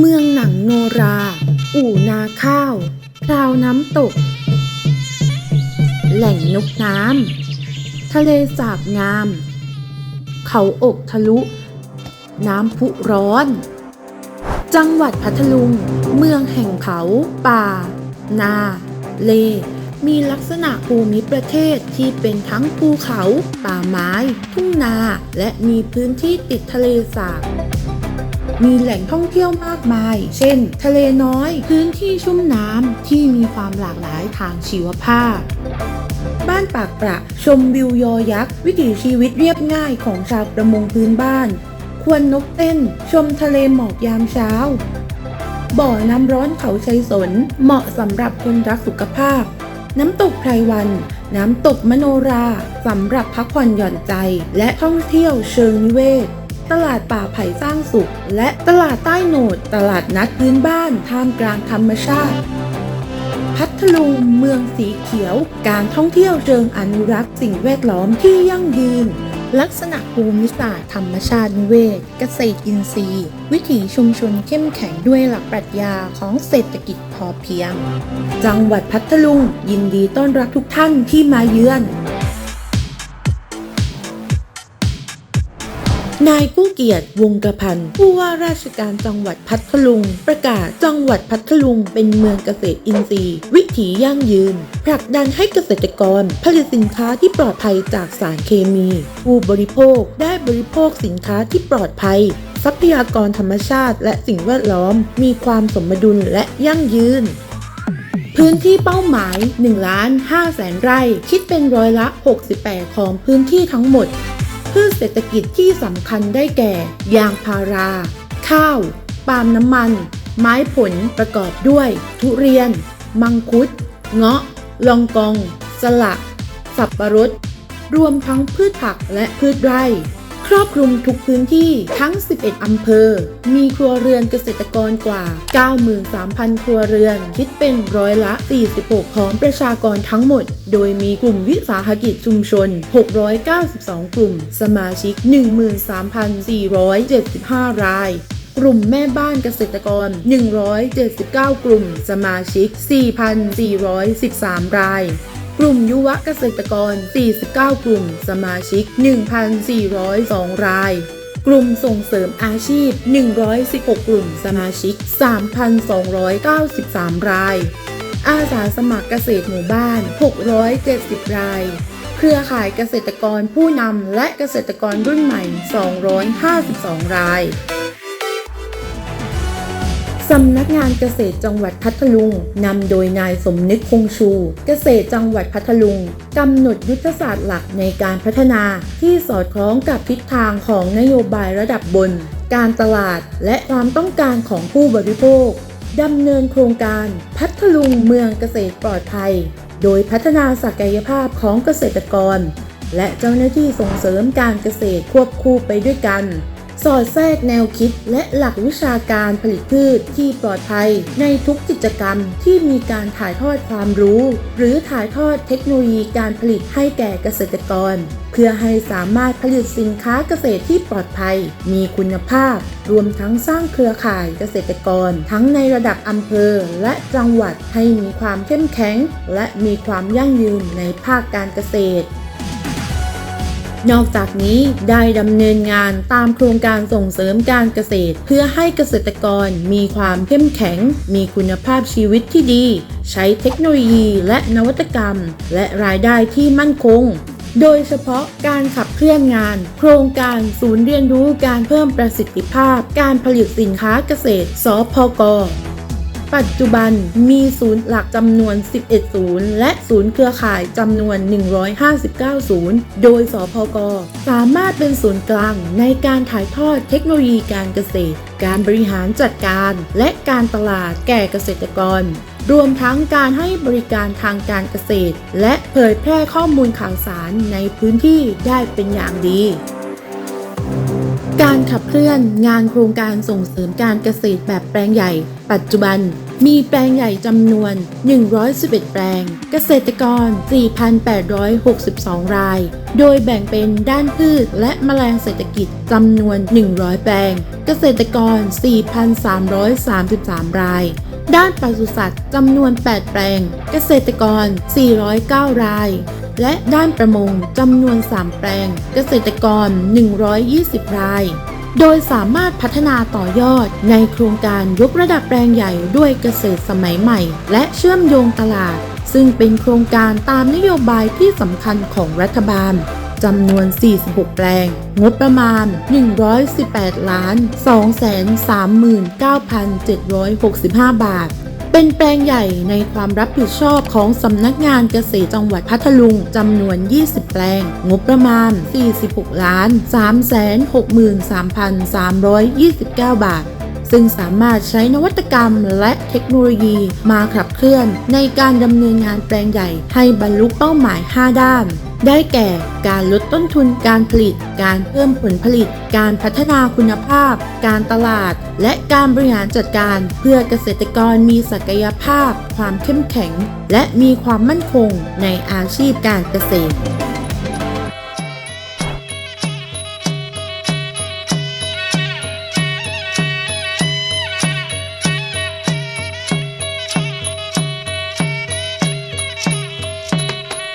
เมืองหนังโนรา อู่นาข้าวพราวน้ำตก แหล่งนกน้ำ ทะเลสาบงาม เขาอกทะลุ น้ำพุร้อน จังหวัดพัทลุง เมืองแห่งเขา ป่า นา เล มีลักษณะภูมิประเทศที่เป็นทั้งภูเขา ป่าไม้ ทุ่งนา และมีพื้นที่ติดทะเลสาบ มีแหล่งท่องเที่ยวมากมาย เช่น ทะเลน้อย พื้นที่ชุ่มน้ำที่มีความหลากหลายทางชีวภาพ บ้านปากประชมวิวยอยักษ์ วิถีชีวิตเรียบง่ายของชาวประมงพื้นบ้าน ควรนกเต้น ชมทะเลหมอกยามเช้า บ่อน้ำร้อนเขาชัยสน เหมาะสำหรับคนรักสุขภาพ น้ำตกไพรวัน น้ำตกมโนราสำหรับพักผ่อนหย่อนใจ และท่องเที่ยวเชิงนิเวศ ตลาดป่าไผ่สร้างสุข และตลาดใต้โหนด ตลาดนัดพื้นบ้านท่ามกลางธรรมชาติ พัทลุงเมืองสีเขียว การท่องเที่ยวเชิงอนุรักษ์สิ่งแวดล้อมที่ยั่งยืน ลักษณะภูมิศาสตร์ธรรมชาตินิเวศ เกษตรอินทรีย์ วิถีชุมชนเข้มแข็งด้วยหลักปรัชญาของเศรษฐกิจพอเพียง จังหวัดพัทลุงยินดีต้อนรับทุกท่านที่มาเยือน นายกู้เกียรติวงกระพันผู้ว่าราชการจังหวัดพัทลุง ประกาศจังหวัดพัทลุงเป็นเมืองเกษตรอินทรีย์ วิถียั่งยืน ผลักดันให้เกษตรกร ผลิตสินค้าที่ปลอดภัยจากสารเคมี ผู้บริโภคได้บริโภคสินค้าที่ปลอดภัย ทรัพยากรธรรมชาติ และสิ่งแวดล้อม มีความสมดุลและยั่งยืนพื้นที่เป้าหมาย1ล้าน5แสนไร่ คิดเป็นร้อยละ 68 ของพื้นที่ทั้งหมด พืชเศรษฐกิจที่สำคัญได้แก่ ยางพารา ข้าว ปาล์มน้ำมัน ไม้ผลประกอบด้วย ทุเรียน มังคุด เงาะ ลองกอง สละ สับปะรด รวมทั้งพืชผักและพืชไร่ ครอบคลุมทุกพื้นที่ทั้ง 11 อำเภอ มีครัวเรือนเกษตรกรกว่า 93,000 ครัวเรือน คิดเป็นร้อยละ 46 ของประชากรทั้งหมด โดยมีกลุ่มวิสาหกิจชุมชน 692 กลุ่ม สมาชิก 13,475 รายกลุ่มแม่บ้านเกษตรกร 179 กลุ่ม สมาชิก 4,413 ราย กลุ่มยุวเกษตรกร 49 กลุ่ม สมาชิก 1,402 ราย กลุ่มส่งเสริมอาชีพ 116 กลุ่ม สมาชิก 3,293 ราย อาสาสมัครเกษตรหมู่บ้าน 670 ราย เครือข่ายเกษตรกรผู้นำและเกษตรกรรุ่นใหม่ 252 ราย สำนักงานเกษตรจังหวัดพัทลุง นำโดยนายสมนึกคงชู เกษตรจังหวัดพัทลุงกำหนดยุทธศาสตร์หลักในการพัฒนาที่สอดคล้องกับทิศทางของนโยบายระดับบน การตลาดและความต้องการของผู้บริโภคดำเนินโครงการพัทลุงเมืองเกษตรปลอดภัย โดยพัฒนาศักยภาพของเกษตรกร และเจ้าหน้าที่ส่งเสริมการเกษตรควบคู่ไปด้วยกัน สอดแทรกแนวคิดและหลักวิชาการผลิตพืชที่ปลอดภัย ในทุกกิจกรรมที่มีการถ่ายทอดความรู้ หรือถ่ายทอดเทคโนโลยีการผลิตให้แก่เกษตรกร เพื่อให้สามารถผลิตสินค้าเกษตรที่ปลอดภัย มีคุณภาพ รวมทั้งสร้างเครือข่ายเกษตรกร ทั้งในระดับอำเภอและจังหวัดให้มีความเข้มแข็ง และมีความยั่งยืนในภาคการเกษตร นอกจากนี้ได้ดำเนินงานตามโครงการส่งเสริมการเกษตร เพื่อให้เกษตรกรมีความเข้มแข็ง มีคุณภาพชีวิตที่ดี ใช้เทคโนโลยีและนวัตกรรม และรายได้ที่มั่นคงโดยเฉพาะการขับเคลื่อนงาน โครงการศูนย์เรียนรู้การเพิ่มประสิทธิภาพ การผลิตสินค้าเกษตร สพก ปัจจุบันมีศูนย์หลักจำนวน 11 ศูนย์ และศูนย์เครือข่ายจำนวน 159 ศูนย์ โดยสพก สามารถเป็นศูนย์กลางในการถ่ายทอดเทคโนโลยีการเกษตร การบริหารจัดการ และการตลาดแก่เกษตรกรรวมทั้งการให้บริการทางการเกษตร และเผยแพร่ข้อมูลข่าวสารในพื้นที่ได้เป็นอย่างดี การขับเคลื่อนงานโครงการส่งเสริมการเกษตรแบบแปลงใหญ่ ปัจจุบัน มีแปลงใหญ่จำนวน 111 แปลง เกษตรกร 4,862 ราย โดยแบ่งเป็นด้านพืชและแมลงเศรษฐกิจจำนวน 100 แปลง เกษตรกร 4,333 ราย ด้านปศุสัตว์จำนวน 8 แปลง เกษตรกร 409 ราย และด้านประมงจำนวน 3 แปลง เกษตรกร 120 ราย โดยสามารถพัฒนาต่อยอดในโครงการยกระดับแปลงใหญ่ด้วยเกษตรสมัยใหม่ และเชื่อมโยงตลาด ซึ่งเป็นโครงการตามนโยบายที่สำคัญของรัฐบาลจำนวน 46 แปลง งบประมาณ 118 ล้าน 239,765 บาท เป็นแปลงใหญ่ในความรับผิดชอบของสำนักงานเกษตรจังหวัดพัทลุงจำนวน 20 แปลง งบประมาณ 46 ล้าน 363,329 บาท ซึ่งสามารถใช้นวัตกรรมและเทคโนโลยีมาขับเคลื่อนในการดำเนินงานแปลงใหญ่ให้บรรลุเป้าหมาย 5 ด้าน ได้แก่การลดต้นทุนการผลิต การเพิ่มผลผลิต การพัฒนาคุณภาพ การตลาด และการบริหารจัดการ เพื่อเกษตรกรมีศักยภาพ ความเข้มแข็ง และมีความมั่นคงในอาชีพการเกษตร